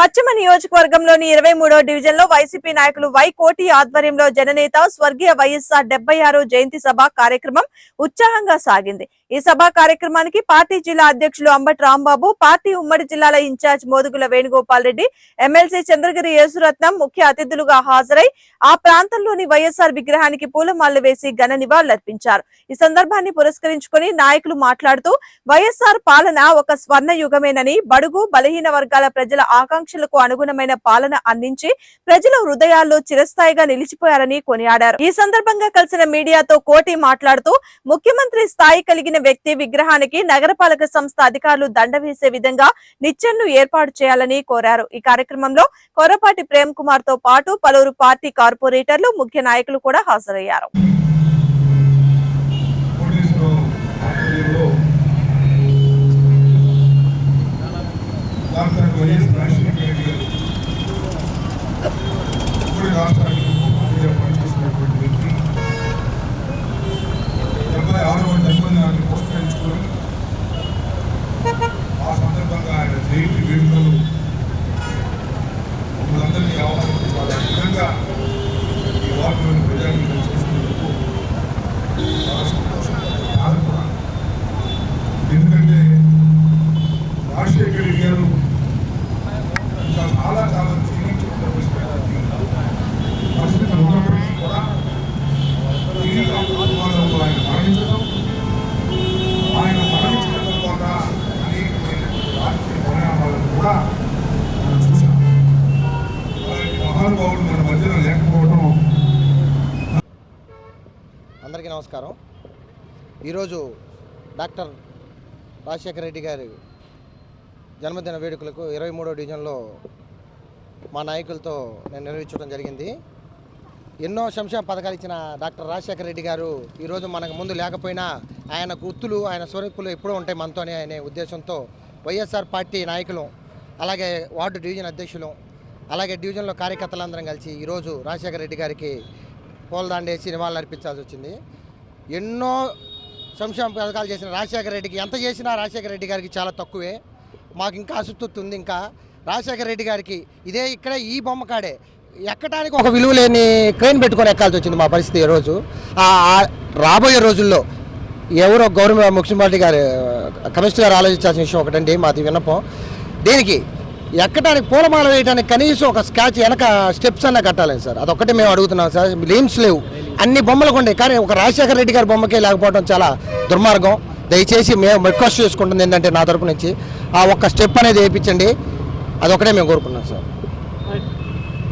పశ్చిమ నియోజకవర్గంలోని ఇరవై మూడో డివిజన్లో వైసీపీ నాయకులు వై కోటి ఆధ్వర్యంలో జననేత స్వర్గీయ వైఎస్ఆర్ డెబ్బై ఆరు జయంతి సభ కార్యక్రమం ఉత్సాహంగా సాగింది. ఈ సభా కార్యక్రమానికి పార్టీ జిల్లా అధ్యక్షులు అంబటి రాంబాబు పార్టీ ఉమ్మడి జిల్లాల ఇన్ఛార్జ్ మోదుగుల వేణుగోపాల్ రెడ్డి ఎమ్మెల్సీ చంద్రగిరి యేసురత్నం ముఖ్య అతిథులుగా హాజరై ఆ ప్రాంతంలోని వైఎస్ఆర్ విగ్రహానికి పూలమాలలు వేసి ఘన నివాళులర్పించారు ఈ సందర్భాన్ని పురస్కరించుకొని నాయకులు మాట్లాడుతూ వైఎస్ఆర్ పాలన ఒక స్వర్ణ యుగమేనని బడుగు బలహీన వర్గాల ప్రజల ఆకాంక్షలకు అనుగుణమైన పాలన అందించి ప్రజల హృదయాల్లో చిరస్థాయిగా నిలిచిపోయారని కొనియాడారు. ఈ సందర్భంగా కలిసిన మీడియాతో కోటి మాట్లాడుతూ ముఖ్యమంత్రి స్థాయి కలిగిన వ్యక్తి విగ్రహానికి నగరపాలక సంస్థ అధికారులు దండ వేసే విధంగా నిచ్చెన్ను ఏర్పాటు చేయాలని కోరారు. ఈ కార్యక్రమంలో కొరపాటి ప్రేమ్ కుమార్తో పాటు పలువురు పార్టీ కార్పొరేటర్లు ముఖ్య నాయకులు కూడా హాజరయ్యారు. రాష్ట్రానికి పనిచేసినటువంటి వ్యక్తి డెబ్బై జన్మదినాన్ని పురస్కరించుకొని ఆ సందర్భంగా ఆయన జయంతి వేడుకలు మనందరినీ ఆహ్వానించాలి ఆ విధంగా ఈ వార్తలను ప్రజానికి చేసినందుకు చాలా సంతోషం. బాధ ఎందుకంటే రాజశేఖర్ గారు ఇంకా చాలా కాలం కూడా మనం చూసాం మహానుభావుడు మన మధ్యన లేకపోవడం అందరికీ నమస్కారం. ఈరోజు డాక్టర్ రాజశేఖర రెడ్డి గారి జన్మదిన వేడుకలకు ఇరవై మూడో డివిజన్లో మా నాయకులతో నేను నిర్వహించడం జరిగింది. ఎన్నో సంక్షేమ పథకాలు ఇచ్చిన డాక్టర్ రాజశేఖర రెడ్డి గారు ఈరోజు మనకు ముందు లేకపోయినా ఆయన గుర్తులు ఆయన స్వరూపులు ఎప్పుడూ ఉంటాయి మనతోనే అనే ఉద్దేశంతో వైఎస్ఆర్ పార్టీ నాయకులు అలాగే వార్డు డివిజన్ అధ్యక్షులు అలాగే డివిజన్లో కార్యకర్తలందరం కలిసి ఈరోజు రాజశేఖర రెడ్డి గారికి పూలదాండేసి నివాళులు అర్పించాల్సి వచ్చింది. ఎన్నో సంక్షేమ పథకాలు చేసిన రాజశేఖర రెడ్డికి ఎంత చేసినా రాజశేఖర రెడ్డి గారికి చాలా తక్కువే. మాకు ఇంకా అసంతృప్తి ఉంది. ఇంకా రాజశేఖర రెడ్డి గారికి ఇదే ఇక్కడే ఈ బొమ్మ కాడే. ఎక్కడానికి ఒక విలువ లేని క్రెయిన్ పెట్టుకొని ఎక్కాల్సి వచ్చింది మా పరిస్థితి ఈరోజు. రాబోయే రోజుల్లో ఎవరో గవర్నమెంట్ ముఖ్యమంత్రి గారు కమిషనర్ గారు ఆలోచించాల్సిన విషయం ఒకటండి మాది విన్నపం. దీనికి ఎక్కడానికి పూలమాల వేయడానికి కనీసం ఒక స్కాచ్ వెనక స్టెప్స్ అన్న కట్టాలి సార్. అదొక్కటే మేము అడుగుతున్నాం సార్. లీమ్స్ లేవు. అన్ని బొమ్మలకు కొండే. కానీ ఒక రాజశేఖర రెడ్డి గారి బొమ్మకే లేకపోవడం చాలా దుర్మార్గం. దయచేసి మేము రిక్వెస్ట్ చేసుకుంటుంది ఏంటంటే నా తరపు నుంచి ఆ ఒక్క స్టెప్ అనేది వేయించండి. అదొకటే మేము కోరుకున్నాం సార్.